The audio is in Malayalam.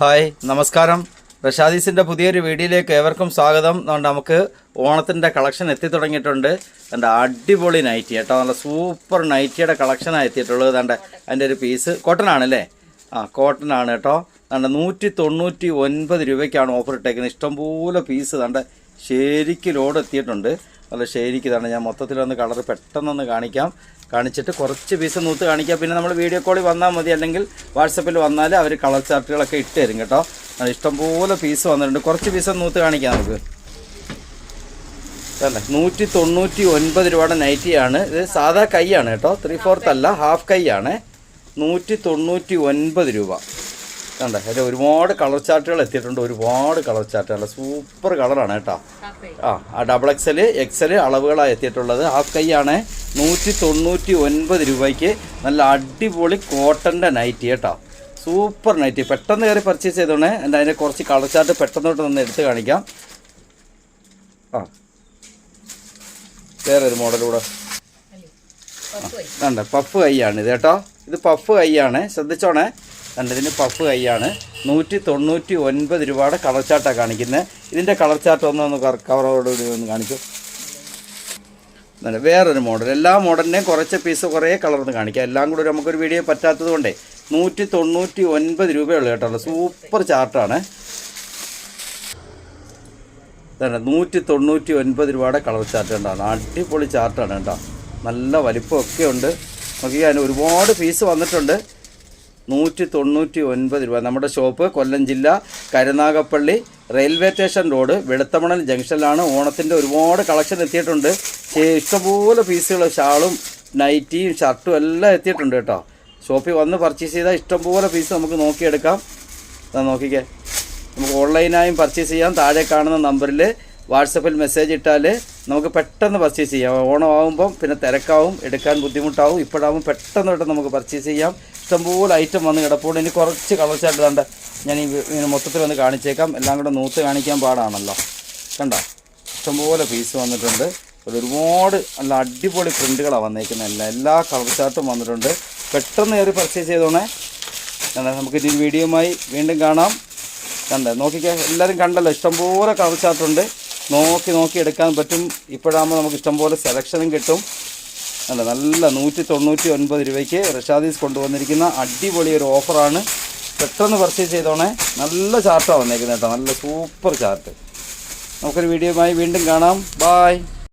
ഹായ് നമസ്കാരം. റഷാദീസിന്റെ പുതിയൊരു വീഡിയോയിലേക്ക് ഏവർക്കും സ്വാഗതം. അതുകൊണ്ട് നമുക്ക് ഓണത്തിന്റെ കളക്ഷൻ എത്തി തുടങ്ങിയിട്ടുണ്ട് എന്റെ അടിപൊളി നൈറ്റി കേട്ടോ. നല്ല സൂപ്പർ നൈറ്റിയുടെ കളക്ഷനാണ് എത്തിയിട്ടുള്ളത്. അതുകൊണ്ട് അതിന്റെ ഒരു പീസ് കോട്ടൺ ആണല്ലേ ആ കോട്ടൺ ആണ് കേട്ടോ. അതുകൊണ്ട് നൂറ്റി തൊണ്ണൂറ്റി ഒൻപത് രൂപയ്ക്കാണ് ഓഫർ ഇട്ടേക്കുന്നത്. ഇഷ്ടംപോലെ പീസ് കണ്ട ശരിക്ക് ലോഡ് എത്തിയിട്ടുണ്ട്. നല്ല ശരിക്ക് ഇതാണ്. ഞാൻ മൊത്തത്തിലൊന്ന് കളർ പെട്ടെന്നൊന്ന് കാണിക്കാം. കാണിച്ചിട്ട് കുറച്ച് പീസ് നൂത്ത് കാണിക്കാം. പിന്നെ നമ്മൾ വീഡിയോ കോളിൽ വന്നാൽ മതി. അല്ലെങ്കിൽ വാട്സപ്പിൽ വന്നാൽ അവർ കളർ ചാർട്ടുകളൊക്കെ ഇട്ട് തരും കേട്ടോ. ഇഷ്ടംപോലെ പീസ് വന്നിട്ടുണ്ട്. കുറച്ച് പീസ് നൂത്ത് കാണിക്കാം നമുക്ക്. അല്ലേ നൂറ്റി തൊണ്ണൂറ്റി ഒൻപത് രൂപയുടെ നൈറ്റിയാണ് ഇത് സാധാ കൈയാണ് കേട്ടോ. ത്രീ ഫോർത്ത് അല്ല ഹാഫ് കൈയാണ്. നൂറ്റി തൊണ്ണൂറ്റി ഒൻപത് രൂപ. കണ്ടേ? അതിൽ ഒരുപാട് കളർ ചാർട്ടുകൾ എത്തിയിട്ടുണ്ട്. ഒരുപാട് കളർ ചാർട്ടുകൾ സൂപ്പർ കളറാണ് കേട്ടോ. ആ ആ ഡബിൾ എക്സൽ എക്സൽ അളവുകളാണ് എത്തിയിട്ടുള്ളത്. ആ കൈയാണ് നൂറ്റി തൊണ്ണൂറ്റി ഒൻപത് രൂപയ്ക്ക് നല്ല അടിപൊളി കോട്ടന്റെ നൈറ്റി കേട്ടോ. Super nighty. പെട്ടെന്ന് കയറി പർച്ചേസ് ചെയ്തോണേ. എന്റെ അതിന്റെ കുറച്ച് കളർ ചാർട്ട് പെട്ടെന്നോട്ട് നിന്ന് എടുത്ത് കാണിക്കാം. ആ. വേറെ ഒരു മോഡലൂടെ കണ്ട? പഫ് കൈയാണ് ഇത് കേട്ടോ. ഇത് പഫ് കൈയാണ്. ശ്രദ്ധിച്ചോണേ. കണ്ട ഇതിന് പഫ് കൈയാണ്. നൂറ്റി തൊണ്ണൂറ്റി ഒൻപത് രൂപയുടെ കളർ ചാർട്ടാണ് കാണിക്കുന്നത്. ഇതിന്റെ കളർ ചാർട്ട് ഒന്ന് ഒന്ന് കവറോടുകൂടി ഒന്ന് കാണിച്ചു. വേറൊരു മോഡൽ എല്ലാ മോഡലിനെയും കുറച്ച് പീസ് കുറേ കളർന്ന് കാണിക്കാം. എല്ലാം കൂടി നമുക്കൊരു വീഡിയോ പറ്റാത്തത് കൊണ്ടേ നൂറ്റി തൊണ്ണൂറ്റി ഒൻപത് രൂപയുള്ളൂ കേട്ടോ സൂപ്പർ ചാർട്ടാണ് നൂറ്റി തൊണ്ണൂറ്റി ഒൻപത് രൂപയുടെ കളർ ചാർട്ട് ഉണ്ടാണ് അടിപൊളി ചാർട്ടാണ് കേട്ടോ. നല്ല വലിപ്പമൊക്കെ ഉണ്ട്. നോക്കി അതിന് ഒരുപാട് പീസ് വന്നിട്ടുണ്ട്. നൂറ്റി തൊണ്ണൂറ്റി ഒൻപത് രൂപ. നമ്മുടെ ഷോപ്പ് കൊല്ലം ജില്ല Karunagappally railway station road Veluthamanal ജംഗ്ഷനിലാണ്. ഓണത്തിന്റെ ഒരുപാട് കളക്ഷൻ എത്തിയിട്ടുണ്ട്. ഇഷ്ടംപോലെ പീസുകൾ ഷാളും നൈറ്റിയും ഷർട്ടും എല്ലാം എത്തിയിട്ടുണ്ട് കേട്ടോ. ഷോപ്പിൽ വന്ന് പർച്ചേസ് ചെയ്താൽ ഇഷ്ടംപോലെ പീസ് നമുക്ക് നോക്കിയെടുക്കാം. നോക്കിക്കേ. നമുക്ക് ഓൺലൈനായും പർച്ചേസ് ചെയ്യാം. താഴെ കാണുന്ന നമ്പറിൽ വാട്സപ്പിൽ മെസ്സേജ് ഇട്ടാൽ നമുക്ക് പെട്ടെന്ന് പർച്ചേസ് ചെയ്യാം. ഓണമാകുമ്പം പിന്നെ തിരക്കാവും എടുക്കാൻ ബുദ്ധിമുട്ടാവും. ഇപ്പോഴാകുമ്പോൾ പെട്ടെന്ന് പെട്ടെന്ന് നമുക്ക് പർച്ചേസ് ചെയ്യാം. ഇഷ്ടംപോലെ ഐറ്റം വന്ന് കിടപ്പുണ്ട്. ഇനി കുറച്ച് കളർ ചാർട്ട് കണ്ട ഞാൻ ഈ മൊത്തത്തിൽ ഒന്ന് കാണിച്ചേക്കാം. എല്ലാം കൂടെ നൂത്ത് കാണിക്കാൻ പാടാണല്ലോ. കണ്ട? ഇഷ്ടംപോലെ പീസ് വന്നിട്ടുണ്ട്. ഒരുപാട് നല്ല അടിപൊളി പ്രിന്റുകളാണ് വന്നേക്കുന്നത് എല്ലാം എല്ലാ കളർ ചാർട്ടും വന്നിട്ടുണ്ട്. പെട്ടെന്ന് കയറി പർച്ചേസ് ചെയ്തോണേ. എന്നാൽ നമുക്ക് ഇതിൽ വീഡിയോയുമായി വീണ്ടും കാണാം. കണ്ടേ? നോക്കിക്കാൻ എല്ലാവരും കണ്ടല്ലോ. ഇഷ്ടംപോലെ കളർ ചാർട്ടുണ്ട് നോക്കി നോക്കി എടുക്കാൻ പറ്റും. ഇപ്പോഴാകുമ്പോൾ നമുക്ക് ഇഷ്ടംപോലെ സെലക്ഷനും കിട്ടും. അല്ല നല്ല നൂറ്റി തൊണ്ണൂറ്റി ഒൻപത് രൂപയ്ക്ക് റഷാദീസ് കൊണ്ടുവന്നിരിക്കുന്ന അടിപൊളി ഒരു ഓഫറാണ്. പെട്ടെന്ന് പർച്ചേസ് ചെയ്തോണേ. നല്ല ചാർട്ടാണ് വന്നേക്കുന്നത് കേട്ടോ. നല്ല സൂപ്പർ ചാർട്ട് നമുക്കൊരു വീഡിയോയുമായി വീണ്ടും കാണാം. ബായ്